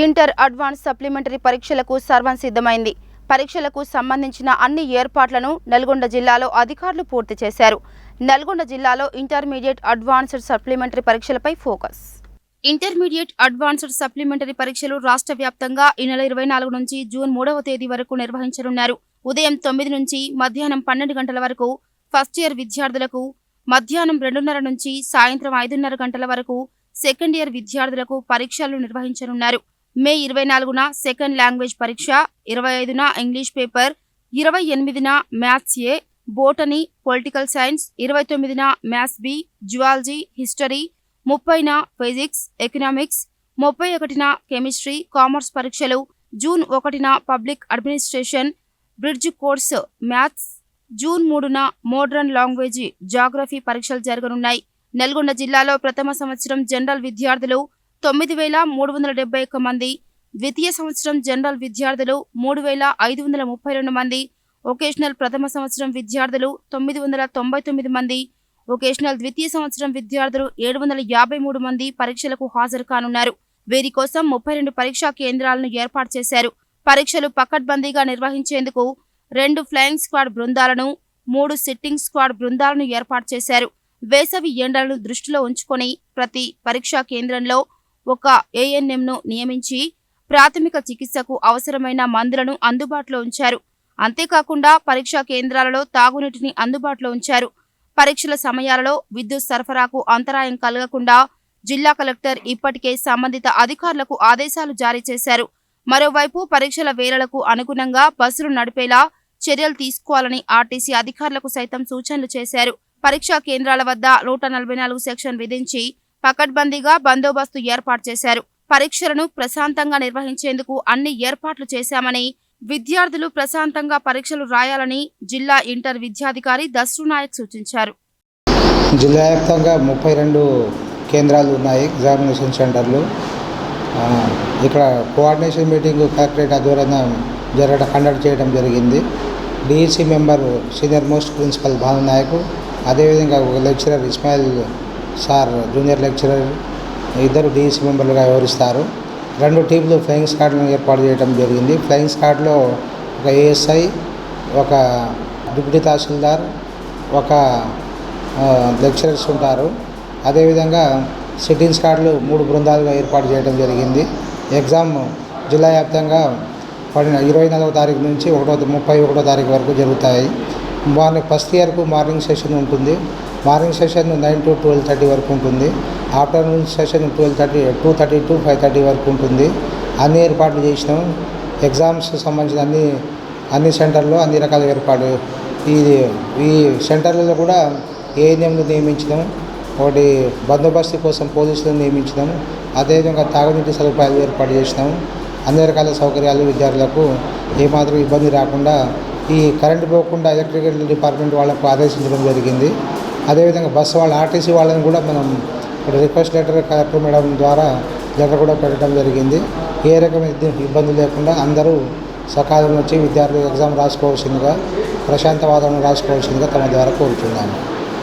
Inter advance supplementary పరీక్షలకు సర్వం సిద్ధమైంది. పరీక్షలకు సంబంధించిన అన్ని ఏర్పాట్లను నల్గొండ జిల్లాలో అధికారులు పూర్తి చేశారు. నల్గొండ జిల్లాలో ఇంటర్మీడియట్ అడ్వాన్స్డ్ సప్లిమెంటరీ పరీక్షలపై ఫోకస్. ఇంటర్మీడియట్ అడ్వాన్స్డ్ సప్లిమెంటరీ పరీక్షలు రాష్ట్ర వ్యాప్తంగా ఈ నెల ఇరవై నాలుగు నుంచి జూన్ మూడవ తేదీ వరకు నిర్వహించనున్నారు. ఉదయం తొమ్మిది నుంచి మధ్యాహ్నం పన్నెండు గంటల వరకు ఫస్ట్ ఇయర్ విద్యార్థులకు మధ్యాహ్నం రెండున్నర నుంచి సాయంత్రం ఐదున్నర గంటల వరకు సెకండ్ ఇయర్ విద్యార్థులకు పరీక్షలు నిర్వహించనున్నారు. మే ఇరవై నాలుగున సెకండ్ లాంగ్వేజ్ పరీక్ష ఇరవై ఐదున ఇంగ్లీష్ పేపర్ ఇరవై ఎనిమిదిన maths A botany political science ఇరవై తొమ్మిదిన మ్యాథ్స్ బి జువాలజీ హిస్టరీ ముప్పైన ఫిజిక్స్ ఎకనామిక్స్ ముప్పై ఒకటిన కెమిస్ట్రీ కామర్స్ పరీక్షలు జూన్ ఒకటిన public administration bridge course maths June మూడున మోడ్రన్ లాంగ్వేజీ జాగ్రఫీ పరీక్షలు జరగనున్నాయి. నల్గొండ జిల్లాలో ప్రథమ సంవత్సరం జనరల్ విద్యార్థులు తొమ్మిది వేల మూడు వందల డెబ్బై ఒక్క మంది ద్వితీయ సంవత్సరం జనరల్ విద్యార్థులు మూడు వేల ఐదు వందల ముప్పై రెండు మంది ఒకేషనల్ ప్రథమ సంవత్సరం విద్యార్థులు తొమ్మిది వందల తొంభై తొమ్మిది మంది ఒకేషనల్ ద్వితీయ సంవత్సరం విద్యార్థులు ఏడు వందల యాభై మూడు మంది పరీక్షలకు హాజరు కానున్నారు. వీరి కోసం ముప్పై రెండు పరీక్షా కేంద్రాలను ఏర్పాటు చేశారు. పరీక్షలు పకడ్బందీగా నిర్వహించేందుకు రెండు ఫ్లయింగ్ స్క్వాడ్ బృందాలను మూడు సిట్టింగ్ స్క్వాడ్ బృందాలను ఏర్పాటు చేశారు. వేసవి ఎండలను దృష్టిలో ఉంచుకొని ప్రతి పరీక్షా కేంద్రంలో ఒక ఏఎన్ఎంను నియమించి ప్రాథమిక చికిత్సకు అవసరమైన మందులను అందుబాటులో ఉంచారు. అంతేకాకుండా పరీక్షా కేంద్రాలలో తాగునీటిని అందుబాటులో ఉంచారు. పరీక్షల సమయాలలో విద్యుత్ సరఫరాకు అంతరాయం కలగకుండా జిల్లా కలెక్టర్ ఇప్పటికే సంబంధిత అధికారులకు ఆదేశాలు జారీ చేశారు. మరోవైపు పరీక్షల వేళలకు అనుగుణంగా బస్సులు నడిపేలా చర్యలు తీసుకోవాలని ఆర్టీసీ అధికారులకు సైతం సూచనలు చేశారు. పరీక్షా కేంద్రాల వద్ద నూట నలభై నాలుగు సెక్షన్ విధించి పకడ్బందీగా బందోబస్తు ఏర్పాటు చేశారు. పరీక్షలను ప్రశాంతంగా నిర్వహించేందుకు అన్ని ఏర్పాట్లు చేశామని విద్యార్థులు ప్రశాంతంగా పరీక్షలు రాయాలని జిల్లా ఇంటర్ విద్యాధికారి దశ్రునాయక్ సూచించారు. జిల్లా వ్యాప్తంగా ముప్పై రెండు కేంద్రాలు ఉన్నాయి ఎగ్జామినేషన్ సెంటర్లు. ఇక్కడ కోఆర్డినేషన్ మీటింగ్ కలెక్టరేట్ ఆధ్వర్యంగా జరగడం కండక్ట్ చేయడం జరిగింది. DSC member senior most principal Bhanu అదేవిధంగా ఒక lecturer Ismail sir junior lecturer ఇద్దరు డిఈసి మెంబర్లుగా వ్యవహరిస్తారు. రెండు టీంలు ఫ్లయింగ్ స్క్వాడ్లను ఏర్పాటు చేయడం జరిగింది. ఫ్లయింగ్ స్క్వాడ్లో ఒక ఏఎస్ఐ ఒక డిప్యూటీ తహసీల్దార్ ఒక లెక్చరర్స్ ఉంటారు. అదేవిధంగా సిట్టింగ్ స్క్వాడ్లు మూడు బృందాలుగా ఏర్పాటు చేయడం జరిగింది. ఎగ్జామ్ జిల్లా వ్యాప్తంగా పడిన ఇరవై నాలుగో తారీఖు నుంచి ఒకటో ముప్పై ఒకటో తారీఖు వరకు జరుగుతాయి. మార్నింగ్ ఫస్ట్ ఇయర్కు మార్నింగ్ సెషన్ ఉంటుంది. Morning session nine to twelve thirty వరకు ఉంటుంది. Afternoon session twelve thirty two thirty to five thirty వరకు ఉంటుంది. అన్ని ఏర్పాట్లు చేసినాం. ఎగ్జామ్స్ సంబంధించిన అన్ని అన్ని సెంటర్లో అన్ని రకాల ఏర్పాటు ఇది ఈ సెంటర్లలో కూడా ఏఎన్ఎంలు నియమించడం ఒకటి బందోబస్తు కోసం పోలీసులను నియమించినాం. అదేవిధంగా తాగునీటి సదుపాయాలు ఏర్పాటు చేసినాం. అన్ని రకాల సౌకర్యాలు విద్యార్థులకు ఏమాత్రం ఇబ్బంది రాకుండా ఈ కరెంటు పోకుండా ఎలక్ట్రికల్ డిపార్ట్మెంట్ వాళ్ళకు ఆదేశించడం జరిగింది. అదేవిధంగా బస్సు వాళ్ళ ఆర్టీసీ వాళ్ళని కూడా మనం ఇప్పుడు రిక్వెస్ట్ లెటర్ కలెక్టర్ మేడం ద్వారా లెటర్ కూడా పెట్టడం జరిగింది. ఏ రకమైన ఇబ్బంది లేకుండా అందరూ సకాలంలో వచ్చి విద్యార్థులు ఎగ్జామ్ రాసుకోవాల్సిందిగా ప్రశాంత వాతావరణం రాసుకోవాల్సిందిగా తమ ద్వారా కోరుతున్నాను